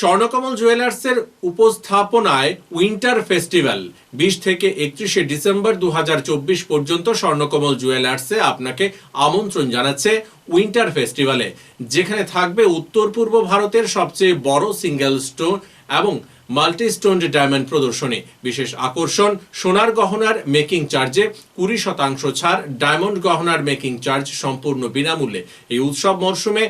স্বর্ণকমল জুয়েলার্সের উপস্থাপনায় winter festival, বিশ থেকে একত্রিশে ডিসেম্বর দু হাজার চব্বিশ পর্যন্ত স্বর্ণকমল জুয়েলার্সে আপনাকে আমন্ত্রণ জানাচ্ছে উইন্টার ফেস্টিভ্যালে, যেখানে থাকবে উত্তর পূর্ব ভারতের সবচেয়ে বড় সিঙ্গেল স্টোন এবং মাল্টি স্টোনড ডায়মন্ড প্রদর্শনী। বিশেষ আকর্ষণ, সোনার গহনার মেকিং চার্জে কুড়ি শতাংশ ছাড়, ডায়মন্ড গহনার মেকিং চার্জ সম্পূর্ণ বিনামূল্যে। এই উৎসব মরশুমে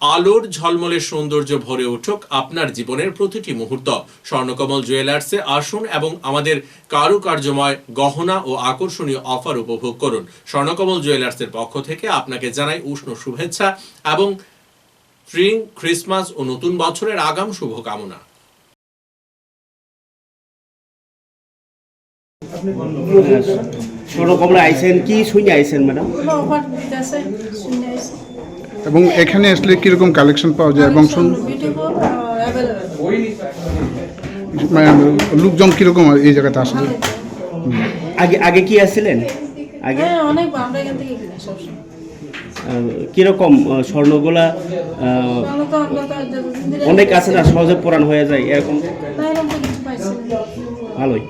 আলোর ঝলমলে সৌন্দর্য ভরে উঠুক আপনার জীবনের প্রতিটি মুহূর্ত। স্বর্ণকমল জুয়েলার্সে আসুন এবং আমাদের কারুকার্যময় গহনা ও আকর্ষণীয় অফার উপভোগ করুন। স্বর্ণকমল জুয়েলার্সের পক্ষ থেকে আপনাকে জানাই উষ্ণ শুভেচ্ছা এবং স্প্রিং, ক্রিসমাস ও নতুন বছরের আগাম শুভকামনা। ছোট কমলা আইসেন কি শুনে আইসেন ম্যাডাম এবং এখানে আসলে কীরকম কালেকশন পাওয়া যায় এবং অ্যাভেলেবল মানে লোকজন কীরকম এই জায়গাতে আসলে? আগে আগে কি আসছিলেন? আগে? হ্যাঁ অনেক আমরা এখান থেকে সবসময়। কীরকম স্বর্ণগুলা অনেক আছে না সহজে পুরান হয়ে যায় এরকম? ভালোই।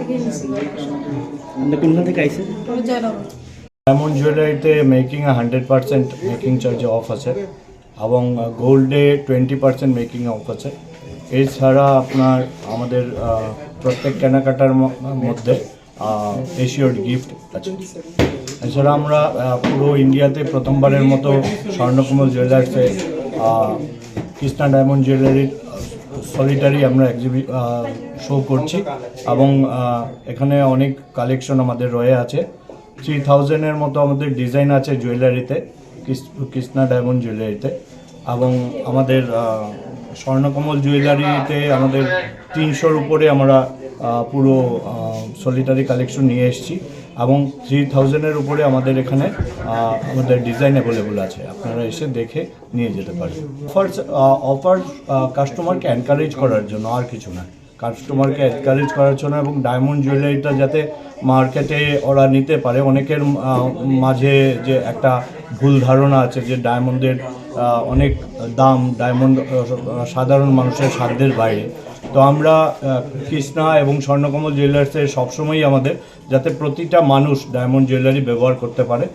থেকে আপনি কোনখান থেকে ডায়মন্ড জুয়েলারিতে মেকিং হান্ড্রেড পার্সেন্ট মেকিং চার্জে অফ আছে এবং গোল্ডে টোয়েন্টি পার্সেন্ট মেকিং অফ আছে। এছাড়া আপনার আমাদের প্রত্যেক কেনাকাটার মধ্যে এশিওর গিফট আছে। এছাড়া আমরা পুরো ইন্ডিয়াতে প্রথমবারের মতো স্বর্ণকুমল জুয়েলার্সে কৃষ্ণা ডায়মন্ড জুয়েলারির সলিটারি আমরা এক্সিবি শো করছি এবং এখানে অনেক কালেকশন আমাদের রয়ে আছে। থ্রি থাউজেন্ডের মতো আমাদের ডিজাইন আছে জুয়েলারিতে কৃষ্ণা ডায়মন্ড জুয়েলারিতে এবং আমাদের স্বর্ণকমল জুয়েলারিতে আমাদের তিনশোর উপরে আমরা পুরো সলিটারি কালেকশন নিয়ে এসেছি এবং থ্রি থাউজেন্ডের উপরে আমাদের এখানে আমাদের ডিজাইন অ্যাভেলেবল আছে। আপনারা এসে দেখে নিয়ে যেতে পারেন অফার অফার কাস্টমারকে এনকারেজ করার জন্য আর কিছু না। কাস্টমারকে এনকারেজ করার জন্য এবং ডায়মন্ড জুয়েলারিটা যাতে মার্কেটে ওরা নিতে পারে, অনেকের মাঝে যে একটা ভুল ধারণা আছে যে ডায়মন্ডের অনেক দাম ডায়মন্ড সাধারণ মানুষের সাধ্যের বাইরে। তো আমরা কৃষ্ণা এবং স্বর্ণকমল জুয়েলার্সে সবসময়ই আমাদের, যাতে প্রতিটা মানুষ ডায়মন্ড জুয়েলারি ব্যবহার করতে পারে।